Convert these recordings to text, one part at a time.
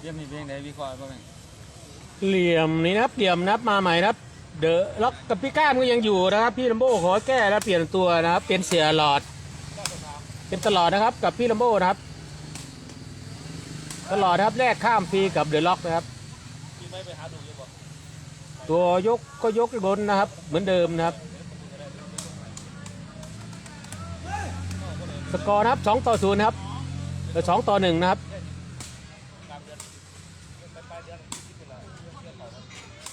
เยี่ยมมีเพลงใดวิเคราะห์บ้างไหมเหลี่ยมนี่นะครับเหลี่ยมนะครับมาใหม่นะครับ เดอะล็อกกับพี่ก้ามก็ยังอยู่นะครับ พี่ลัมโบ้ขอแก้แล้วเปลี่ยนตัวนะครับ เป็นเสียหลอด เป็นตลอดนะครับ กับพี่ลัมโบ้นะครับ ตลอดนะครับแลกข้ามฟรีกับเดอะล็อกนะครับ ตัวยกก็ยกบนนะครับ เหมือนเดิมนะครับ สกอร์นะครับสองต่อศูนย์นะครับสองต่อหนึ่งนะครับ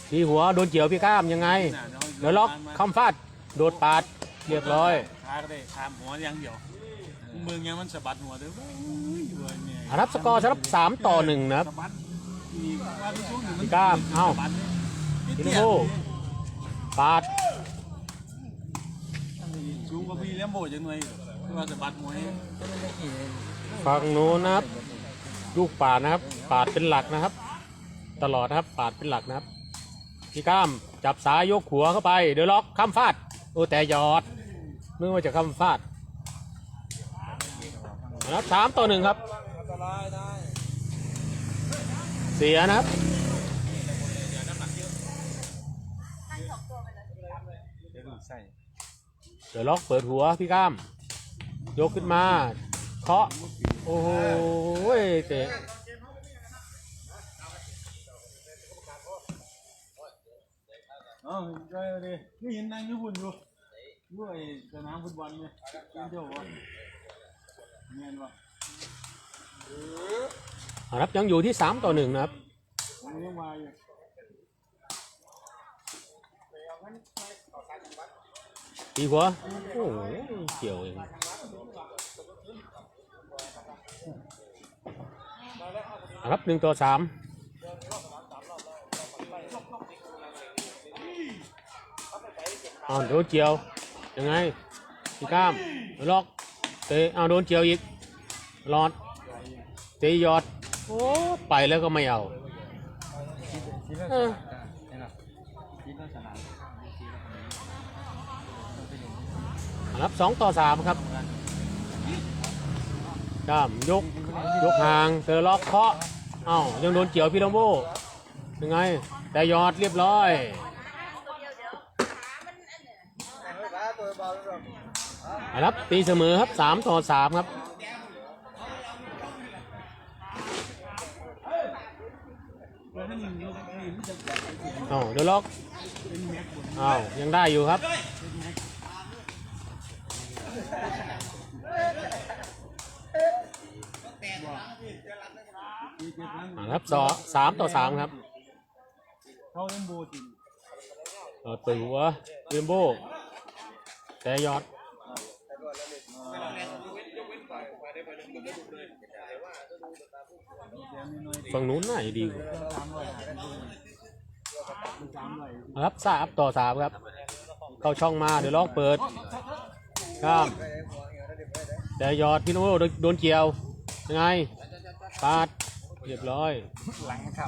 ทีหัวโดนเกี่ยวพี่ก้ามยังไงเดี๋ยวล็อกคำฟาดโดดปาดเรียบร้อยขาก็ได้ขามหัวอย่างเดียวมึงยังมันสะบัดหัวเด้อเว้ยอยู่ไอ้เนี่ยอะครับสกอร์สำหรับสามต่อหนึ่งนะครับสะบัดอีกว่าที่ช่วงหนึ่งมันพี่ก้ามเอ้าสะบัดเนี่ยพี่ลูกโบ้ปาดสูงกว่าพี่เลี้ยงโบจังหน่อยคือว่าสะบัดหัวให้ฝั่งโน้นนะครับลูกปาดนะครับ ปาดเป็นหลักนะครับ ตลอดนะครับปาดเป็นหลักนะครับ พี่ก้ามจับสายยกหัวเข้าไป เดี๋ยวล็อกคำฟาด โอ้แต่ยอดนึกว่าจะคำฟาดนะครับสามต่อหนึ่งครับเสียนะครับเดี๋ยวดูใส่เดี๋ยวล็อกเปิดหัวพี่ก้าม ยกขึ้นมา เคาะ โอ้โหเตะ อ๋อใช่เลยนี่เห็นนางญี่ปุ่นอยู่ด้วยสนามฟุตบอลเนี่ยเป็นเจ้าวะเงี้ยวะครับยังอยู่ที่สามต่อหนึ่งนะครับผมยังมาอยู่ตีหัวโอ้โหเกี่ยวเองครับหนึ่งต่อสาม เอาโดนเกี่ยว ยังไงพี่ก้ามล็อก เตะเอาโดนเกี่ยวอีกหลอด เตะยอด โอ้ไปแล้วก็ไม่เอาเออรับสองต่อสามครับด้ามยก ยกห่างเธอล็อกเคาะเอ้ายังโดนเกี่ยวพี่ลมโบยังไง แต่ยอดเรียบร้อย ครับตีเสมอครับสามต่อสามครับเอ้าเดี๋ยวล็อกเอ้ายังได้อยู่ครับอ่าครับสองสามต่อสามครับเขาเล่นโบจริงเออตือหัวเรมโบ แต่ยอดฝั่งนู้นน่าจะดีกว่าสามร้อยหาอยครับสามต่อสามครับ เข้าช่องมาเดี๋ยวลองเปิดข้ามแต่ยอดพี่โน้โดนโดนเกี่ยวยังไงปาดเรียบร้อยหลังเข่า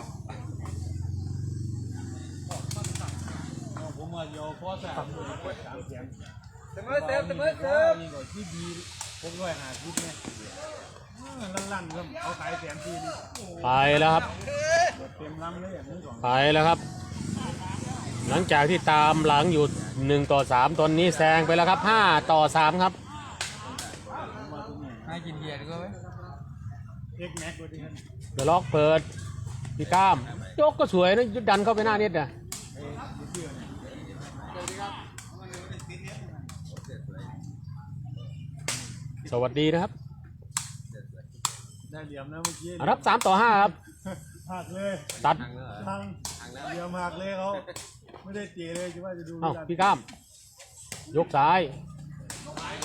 ผมว่าโยพ่อสาม สามเสียงเสมอเติมเสมอเติมนี่ก็ที่ดีพกร้อยหาทิพเนี่ยลั่นๆครับเขาขายแสนทีนี่ไปแล้วครับ เต็มลำเลยอย่างนี้ก่อนไปแล้วครับ หลังจากที่ตามหลังอยู่หนึ่งต่อสามตอนนี้แซงไปแล้วครับห้าต่อสามครับ ให้กินเบียร์ดีกว่าไหมเอ็กแม็กด้วยที่นั่นเดี๋ยวล็อกเปิดพี่ก้ามยกก็สวยนะดันเข้าไปหน้าเน็ตนะ สวัสดีนะครับ ได้เหลี่ยมนะเมื่อกี้อะครับสามต่อห้าครับ หักเลยตัด ทางเหลี่ยมหักเลยเขาไม่ได้ตีเลยคิดว่าจะดูเอ้าพี่ก้าม ยกซ้าย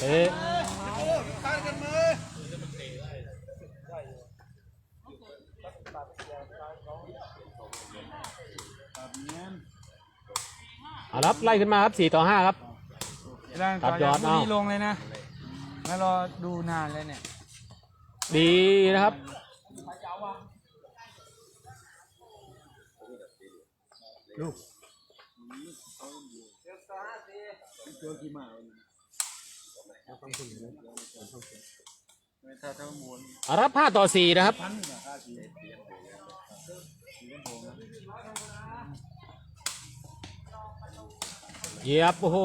เตะแบบนี้เอาละครับไล่ขึ้นมาครับสี่ต่อห้าครับร่างตัดยอดพรุ่งเอา นี้ลงเลยนะ แล้วรอดูนานเลยเนี่ย ดีนะครับ ลูกเจอกี่หมาถ้าถ้าหมุนเอาละครับห้าต่อสี่นะครับพันราคาสีเหยียบโอ้โห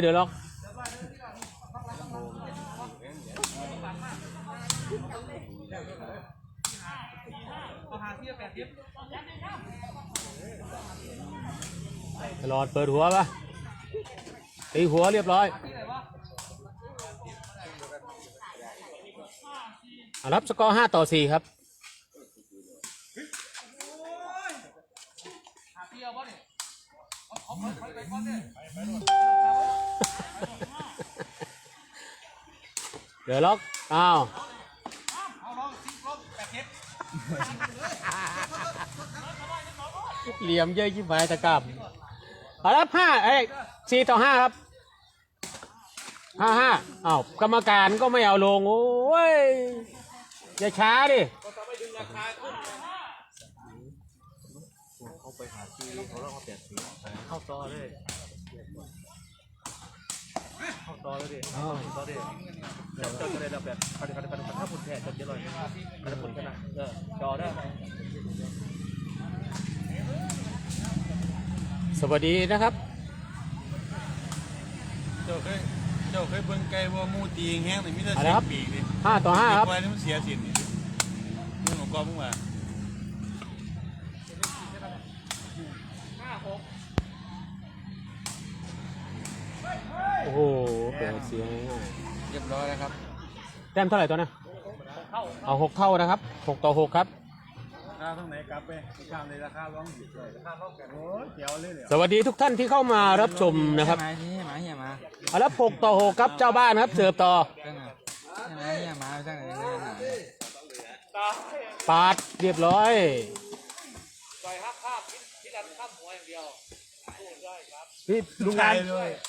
เดี๋ยวล็อก ตลอดเปิดหัวปะตีหัวเรียบร้อยรับสกอร์5ต่อ4ครับเดี๋ยวล็อก อ้าว เหลี่ยมเยอะยิ่งไปตะกับเอารับห้าเอ้ยสี่ต่อห้าครับห้าห้าอ้าวกรรมการก็ไม่เอาลง โอ้ย อย่าช้าดิเข้าต่อเลยเข้าต่อเลยดิอ้าต่อดิจับจนเลย เราแบบคันคันคันคันถ้าผุนแท้จับเยอะเลยคันผุนกันนะเออจอได้สวัสดีนะครับ เจ้าเคยเจ้าเคยเบิ่งไก่ว่ามูตีแห้งแต่มีแต่อะไรเสียครับ ปีกนี่ห้าต่อห้าครับปล่นี่มันเสียสินนี่มึงของกอมึงว่าโอ้โหเปิดเสียงง่าย เรียบร้อยแล้วครับๆแต้มเท่าไหร่ตัวนะเอาหกเท่านะครับหกต่อหกครับค่าตรงไหนกลับไปข้ามเลยราคาร้องอยู่เลยราคาเท่ากันโอ้ยเจ๋วเลยเลยสวัสดีทุกท่านที่เข้ามารับชมนะครับมาที่มาเฮียมาเอาละหกต่อหกครับเจ้าบ้านครับเสิร์ฟต่อจังหวะเฮียมาจังไหนเลยนะปาดเรียบร้อยพี่ลุงยาน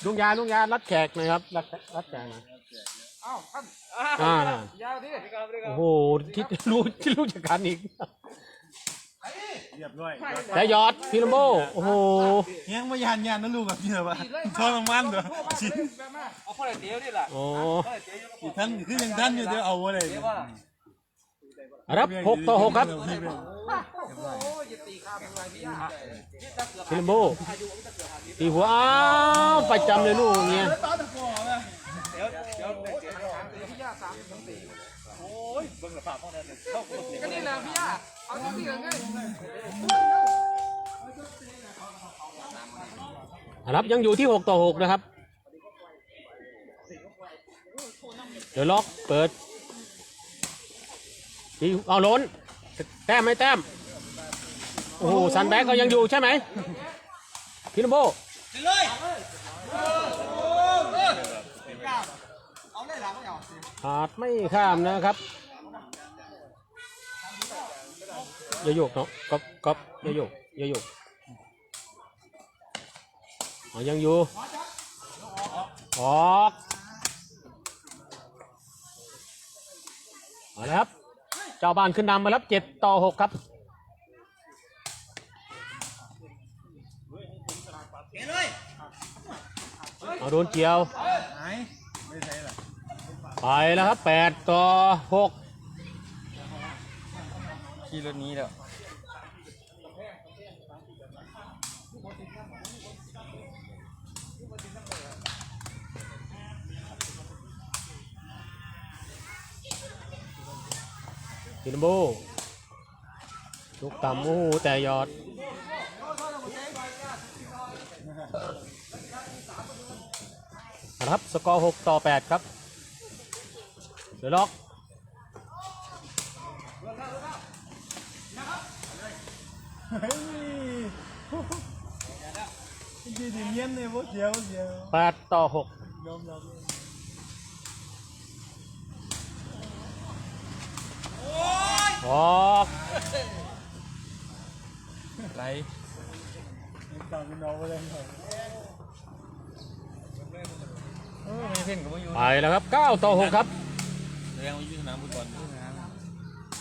ลุงยานลุงยานรัดแขกหนะครับรัดรัดแขกหน่ อยอ่าน่ะยาวดิโอ้โหคิดรู้คิดรู้จักกันอีก เรียบร้อยแต่ยอดพิลโมโอ้โหแห้งมายานยานนั่นลูกกับพี่เหรอวะทอดมันเหรอชิเอาคนละเดียวนี่แหละโอ้ท่านคือยังท่านอยู่เดี๋ยวเอาอะไรรับหกต่อหกครับพิลโมตีหัวอ้าวประจำเลยลูกอย่างเงี้ยก็นี่แหละพี่ย่าเอาที่ที่กันไงรับยังอยู่ที่หกต่อหกนะครับ เดี๋ยวล็อกเปิดตีเอาล้น แต้มไม่แต้ม โอ้โหซันแบ็กก็ยังอยู่ใช่ไหมพินโบ ขาดไม่ข้ามนะครับยโยกเนาะก๊อบก๊อบอย่าโยกยโยกอ๋อยังอยู่ออกเอาละครับ เจ้าบ้านขึ้นนำมาแล้วเจ็ดต่อหกครับเอาโดนเกี่ยว หายไม่ใช่หรอ ไปแล้วครับแปดต่อหกขี่รถนี้แล้วพินโบลูกต่ำโอ้โหแต่ยอดนะครับ สกอร์หกต่อแปดครับ เดี๋ยวล็อกเฮ้ยจริงๆเงี้ยเนี่ยวกเสียวเสียวแปดต่อหกยอมรับออกไหลต่างกันน้องไปเลยไปแล้วครับเก้าต่อหกครับ ดงว่าอยู่สนามฟุตบอล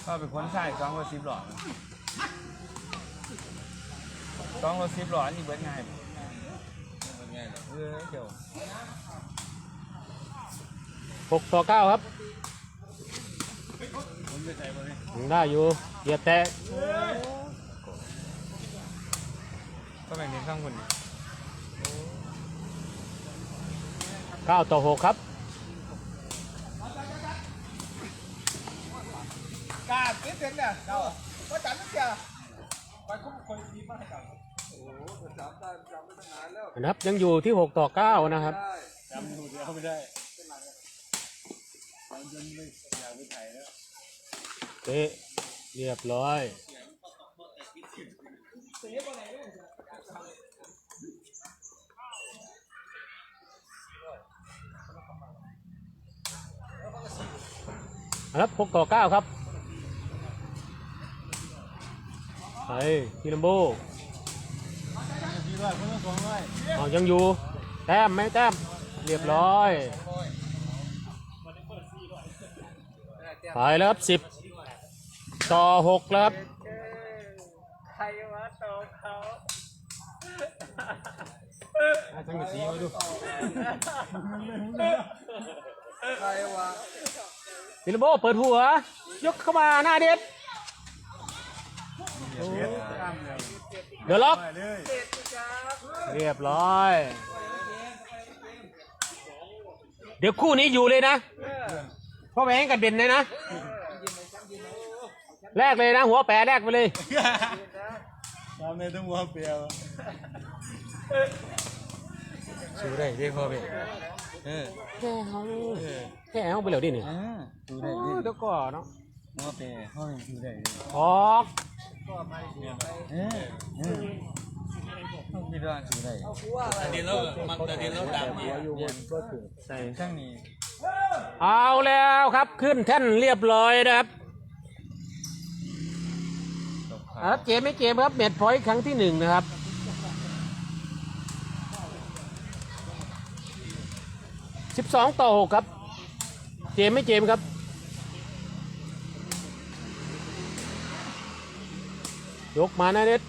ก็เป็นคนใส่สองรถสิบหลอดสองรถสิบหลอดนี่เบิดง่ายเป็นไงล่ะเออเดี๋ยวหกต่อเก้าครับผมจะใส่มาเลยยังได้อยู่เหยียบแตะก็แบ่งเน้นข้างบนดิเก้าต่อหกครับ กา เก็บเงินเนี่ยเราก็จัดทุกอย่างไปคุ้มคนดีมากจังโอ้โหจำได้จำไม่ตั้งนานแล้วนะครับยังอยู่ที่หกต่อเก้านะครับ ได้จำดูเดียวไม่ได้จำจนไม่อยากไปถ่ายแล้วเป๊ะเรียบร้อยครับหกต่อเก้าครับ ไปพี่ลัมโบเอายังอยู่ แต้มไหมแต้ม เรียบร้อย ไปแล้วครับสิบต่อหกแล้วครับ ใครวะตกเขาทั้งสีมาดูใครวะพี่ลัมโบเปิดหัว ยกเข้ามาหน้าเด็ด เดี๋ยวล็อกไปเลยเรียบร้อย เดี๋ยวคู่นี้อยู่เลยนะพ่อแหวงกับเด่นเลยนะ แรกเลยนะ หัวแปรแรกไปเลยทำในทั้งหัวเปรียวชูได้ได้พอเบเออแค่เขาแค่เขาไปแล้วดิเนี่ยอ่าชูโอ้ได้ดิยเดี๋ยวก่อนเนาะหัวเปย์ห้อยชูได้ดิออก เออเออต้องคิดว่าชูได้เดี๋ยวเรามันเดี๋ยวเราดังดีใส่ช่างนี้เอาแล้วครับขึ้นแท่นเรียบร้อยนะครับครับเกมไม่เกมครับเม็ดพอยต์ครั้งที่หนึ่งนะครับสิบสองต่อหกครับเจมไม่เจมครับ ยกมานะเด็ด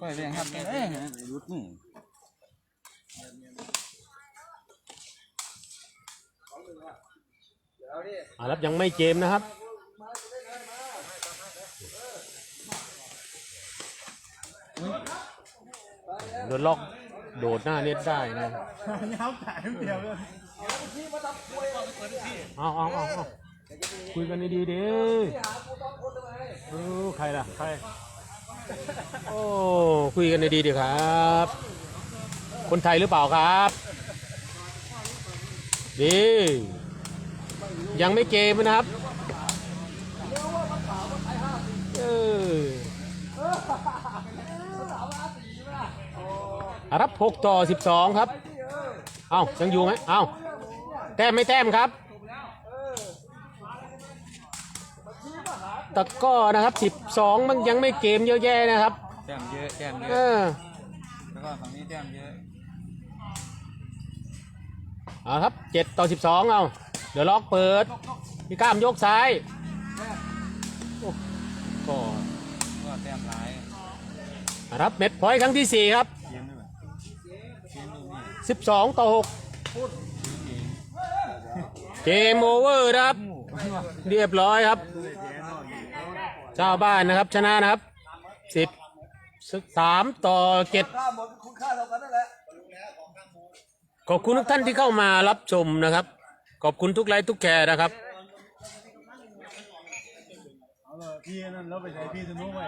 ก็เรียงครับเอ้ยรุดมืออ่ารับยังไม่เจมนะครับโดนล็อกโดดหน้าเน็ตได้นะย้ำถ่ายเปรียวเลยเอาเอาเอา คุยกันดีๆดิเออใครล่ะ ใคร โอ้ คุยกันดีๆดีครับ คนไทยหรือเปล่าครับ ดี ยังไม่เกมนะครับเออรับหกต่อสิบสองครับ เอ้ายังอยู่ไหมเอ้าแต้มไม่แต้มครับ ตะกร้อนะครับ12มันยังไม่เกมเยอะแยะนะครับแต้มเยอะแต้มเยเออะอแล้วก็ฝั่งนี้แต้มเยอะเอาครับ7ต่อ12เอาเดี๋ยวล็อกเปิดพี่ก้ามยกซ้ายโอ้ก็ก็แต้มหลายอะครับเม็ดพอยต์ครั้งที่4ครับเกมด้วยเกมลูกนี่12ต่อ6เกมโอเวอร์นะครับ เรียบร้อยครับ เจ้าบ้านนะครับชนะนะครับ10 3ต่อ7ค่าหมดคุณค่าเท่ากันนั่นแหละขอบคุณทุกท่านที่เข้ามารับชมนะครับ ขอบคุณทุกไลค์ทุกแชร์นะครับ เอาเลยพี่นั่นเราไปใช้พี่สนุกไหม